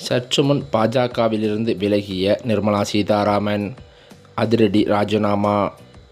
சற்று முன் பாஜகவிலிருந்து விலகிய நிர்மலா சீதாராமன் அதிரடி ராஜினாமா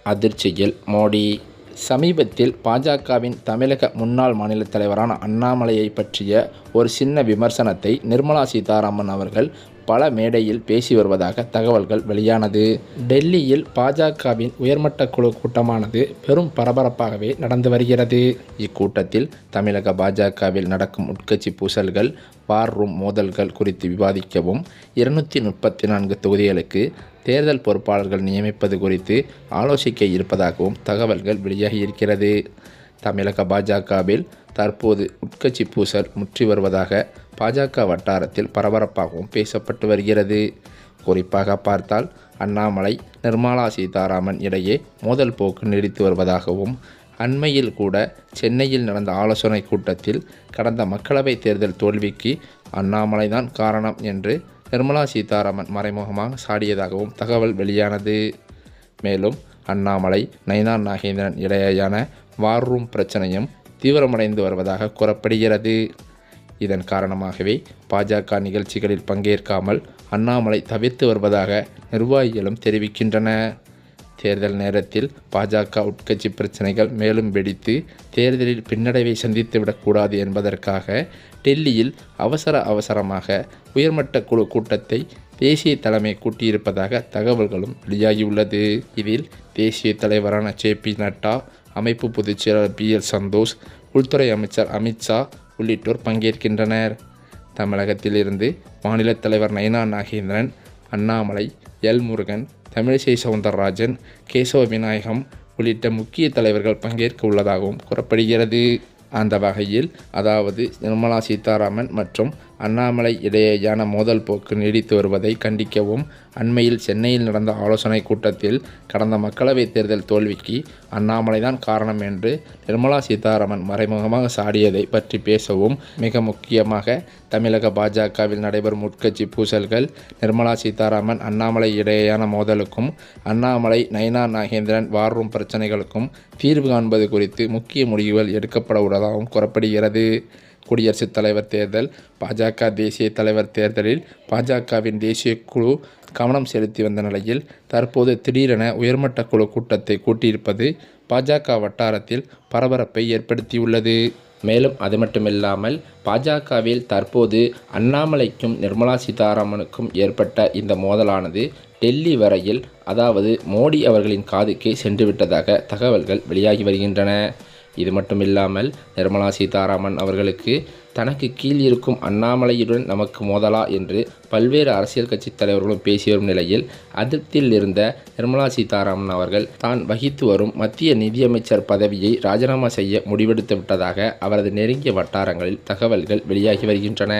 அதிர்ச்சியில் மோடி. சமீபத்தில் பாஜகவின் தமிழக முன்னாள் மாநில தலைவரான அண்ணாமலையை பற்றிய ஒரு சின்ன விமர்சனத்தை நிர்மலா சீதாராமன் அவர்கள் பல மேடையில் பேசி வருவதாக தகவல்கள் வெளியானது. டெல்லியில் பாஜகவின் உயர்மட்ட குழு கூட்டமானது பெரும் பரபரப்பாகவே நடந்து வருகிறது. இக்கூட்டத்தில் தமிழக பாஜகவில் நடக்கும் உட்கட்சி பூசல்கள் வார் ரூம் மோதல்கள் குறித்து விவாதிக்கவும் இருநூற்றி முப்பத்தி நான்கு தொகுதிகளுக்கு தேர்தல் பொறுப்பாளர்கள் நியமிப்பது குறித்து ஆலோசிக்க இருப்பதாகவும் தகவல்கள் வெளியாகியிருக்கிறது தமிழக பாஜகவில் தற்போது உட்கட்சி பூசல் முற்றி வருவதாக பாஜக வட்டாரத்தில் பரபரப்பாகவும் பேசப்பட்டு வருகிறது. குறிப்பாக பார்த்தால் அண்ணாமலை நிர்மலா சீதாராமன் இடையே மோதல் போக்கு நீடித்து வருவதாகவும் அண்மையில் கூட சென்னையில் நடந்த ஆலோசனை கூட்டத்தில் கடந்த மக்களவைத் தேர்தல் தோல்விக்கு அண்ணாமலைதான் காரணம் என்று நிர்மலா சீதாராமன் மறைமுகமாக சாடியதாகவும் தகவல் வெளியானது. மேலும் அண்ணாமலை நயினார் நாகேந்திரன் இடையேயான வார் ரூம் பிரச்சனையும் தீவிரமடைந்து வருவதாக கூறப்படுகிறது. இதன் காரணமாகவே பாஜக நிகழ்ச்சிகளில் பங்கேற்காமல் அண்ணாமலை தவிர்த்து வருவதாக நிர்வாகிகளும் தெரிவிக்கின்றன. தேர்தல் நேரத்தில் பாஜக உட்கட்சி பிரச்சனைகள் மேலும் வெடித்து தேர்தலில் பின்னடைவை சந்தித்துவிடக்கூடாது என்பதற்காக டெல்லியில் அவசர அவசரமாக உயர்மட்ட குழு கூட்டத்தை தேசிய தலைமை கூட்டியிருப்பதாக தகவல்களும் வெளியாகியுள்ளது. இதில் தேசிய தலைவரான ஜே பி நட்டா அமைப்பு பொதுச்செயலாளர் பி எல் சந்தோஷ் உள்துறை அமைச்சர் அமித்ஷா உள்ளிட்டோர் பங்கேற்கின்றனர். தமிழகத்திலிருந்து மாநில தலைவர் நயனா நாகேந்திரன் அண்ணாமலை எல் முருகன் தமிழிசை சவுந்தரராஜன் கேசவ விநாயகம் உள்ளிட்ட முக்கிய தலைவர்கள் பங்கேற்க உள்ளதாகவும் கூறப்படுகிறது. அந்த வகையில் அதாவது நிர்மலா சீதாராமன் மற்றும் அண்ணாமலை இடையேயான மோதல் போக்கு நீடித்து வருவதை கண்டிக்கவும் அண்மையில் சென்னையில் நடந்த ஆலோசனை கூட்டத்தில் கடந்த மக்களவைத் தேர்தல் தோல்விக்கு அண்ணாமலைதான் காரணம் என்று நிர்மலா சீதாராமன் மறைமுகமாக சாடியதை பற்றி பேசவும் மிக முக்கியமாக தமிழக பாஜகவில் நடைபெறும் உட்கட்சி பூசல்கள் நிர்மலா சீதாராமன் அண்ணாமலை இடையேயான மோதலுக்கும் அண்ணாமலை நயனா நாகேந்திரன் வார்ரூம் பிரச்சனைகளுக்கும் தீர்வு காண்பது குறித்து முக்கிய முடிவுகள் எடுக்கப்பட உள்ளதாகவும் கூறப்படுகிறது. குடியரசுத் தலைவர் தேர்தல் பாஜக தேசிய தலைவர் தேர்தலில் பாஜகவின் தேசிய குழு கவனம் செலுத்தி வந்த நிலையில் தற்போது திடீரென உயர்மட்ட குழு கூட்டத்தை கூட்டியிருப்பது பாஜக வட்டாரத்தில் பரபரப்பை ஏற்படுத்தியுள்ளது. மேலும் அது மட்டுமில்லாமல் பாஜகவில் தற்போது அண்ணாமலைக்கும் நிர்மலா சீதாராமனுக்கும் ஏற்பட்ட இந்த மோதலானது டெல்லி வரையில் அதாவது மோடி அவர்களின் காதுக்கே சென்றுவிட்டதாக தகவல்கள் வெளியாகி வருகின்றன. இது மட்டும் இல்லாமல் நிர்மலா சீதாராமன் அவர்களுக்கு தனக்கு கீழ் இருக்கும் அண்ணாமலையுடன் நமக்கு மோதலா என்று பல்வேறு அரசியல் கட்சி தலைவர்களும் பேசி வரும் நிலையில் அதிருப்தியில் இருந்த நிர்மலா சீதாராமன் அவர்கள் தான் வகித்து வரும் மத்திய நிதியமைச்சர் பதவியை ராஜினாமா செய்ய முடிவெடுத்து விட்டதாக அவரது நெருங்கிய வட்டாரங்களில் தகவல்கள் வெளியாகி வருகின்றன.